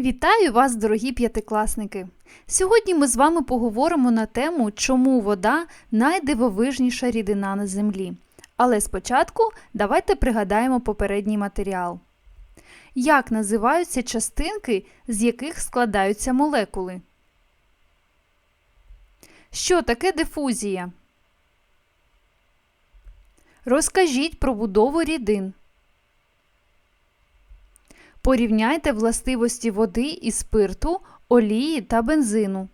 Вітаю вас, дорогі п'ятикласники! Сьогодні ми з вами поговоримо на тему, чому вода найдивовижніша рідина на землі. Але спочатку давайте пригадаємо попередній матеріал. Як називаються частинки, з яких складаються молекули? Що таке дифузія? Розкажіть про будову рідин. Порівняйте властивості води і спирту, олії та бензину.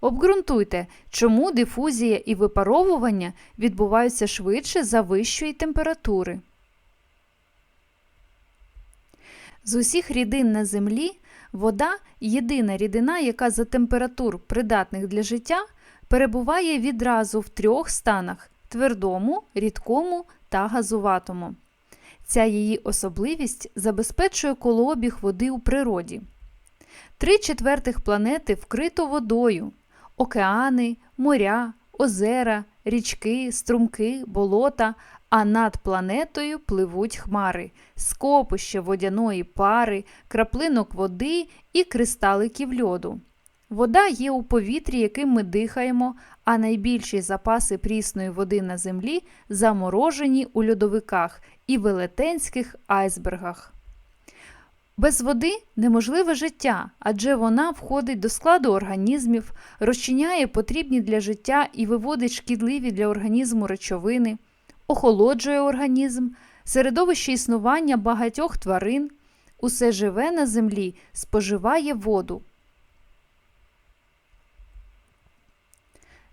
Обґрунтуйте, чому дифузія і випаровування відбуваються швидше за вищої температури. З усіх рідин на землі вода єдина рідина, яка за температур, придатних для життя, перебуває відразу в трьох станах твердому, рідкому та газуватому. Ця її особливість забезпечує колообіг води у природі. Три четвертих планети вкрито водою: океани, моря, озера, річки, струмки, болота, а над планетою пливуть хмари, скопище водяної пари, краплинок води і кристаликів льоду. Вода є у повітрі, яким ми дихаємо, а найбільші запаси прісної води на землі заморожені у льодовиках і велетенських айсбергах. Без води неможливе життя, адже вона входить до складу організмів, розчиняє потрібні для життя і виводить шкідливі для організму речовини, охолоджує організм, середовище існування багатьох тварин, усе живе на землі споживає воду.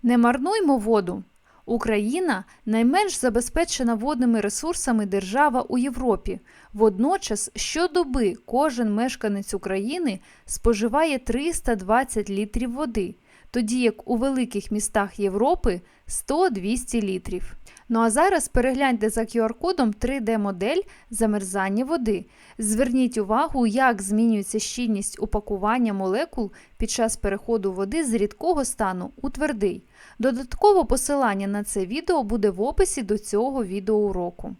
Не марнуймо воду. Україна найменш забезпечена водними ресурсами держава у Європі. Водночас щодоби кожен мешканець України споживає 320 літрів води, тоді як у великих містах Європи 100-200 літрів. Ну а зараз перегляньте за QR-кодом 3D-модель замерзання води. Зверніть увагу, як змінюється щільність упакування молекул під час переходу води з рідкого стану у твердий. Додатково посилання на це відео буде в описі до цього відеоуроку.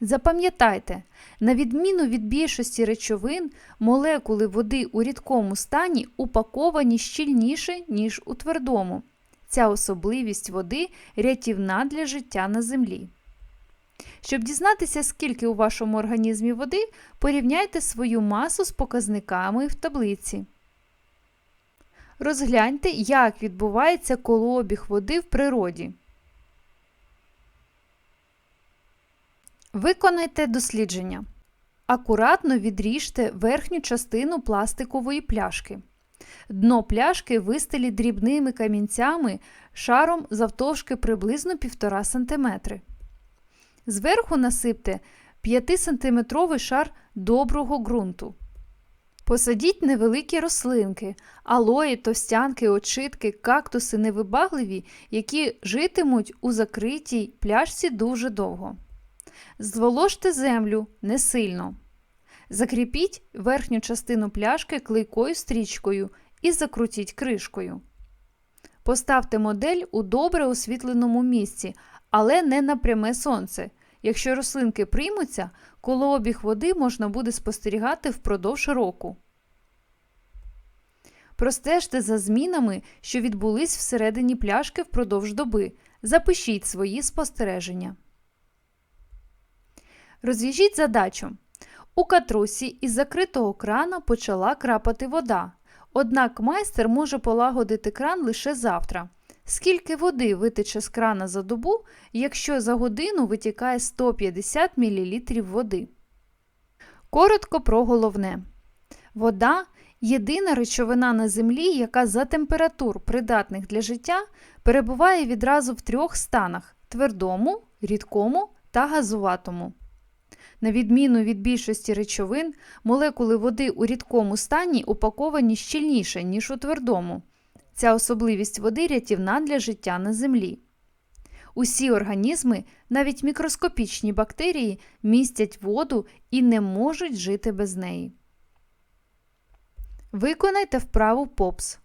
Запам'ятайте, на відміну від більшості речовин, молекули води у рідкому стані упаковані щільніше, ніж у твердому. Ця особливість води рятівна для життя на землі. Щоб дізнатися, скільки у вашому організмі води, порівняйте свою масу з показниками в таблиці. Розгляньте, як відбувається колообіг води в природі. Виконайте дослідження. Акуратно відріжте верхню частину пластикової пляшки. Дно пляшки вистеліть дрібними камінцями шаром завтовшки приблизно 1,5 см. Зверху насипте 5-сантиметровий шар доброго ґрунту. Посадіть невеликі рослинки, алої, товстянки, очитки, кактуси невибагливі, які житимуть у закритій пляшці дуже довго. Зволожте землю не сильно. Закріпіть верхню частину пляшки клейкою стрічкою і закрутіть кришкою. Поставте модель у добре освітленому місці, але не на пряме сонце. Якщо рослинки приймуться, колообіг води можна буде спостерігати впродовж року. Простежте за змінами, що відбулись всередині пляшки впродовж доби. Запишіть свої спостереження. Розв'яжіть задачу. У катрусі із закритого крана почала крапати вода. Однак майстер може полагодити кран лише завтра. Скільки води витече з крана за добу, якщо за годину витікає 150 мл води? Коротко про головне. Вода єдина речовина на землі, яка за температур, придатних для життя, перебуває відразу в трьох станах твердому, рідкому та газуватому. На відміну від більшості речовин, молекули води у рідкому стані упаковані щільніше, ніж у твердому. Ця особливість води рятівна для життя на землі. Усі організми, навіть мікроскопічні бактерії, містять воду і не можуть жити без неї. Виконайте вправу ПОПС.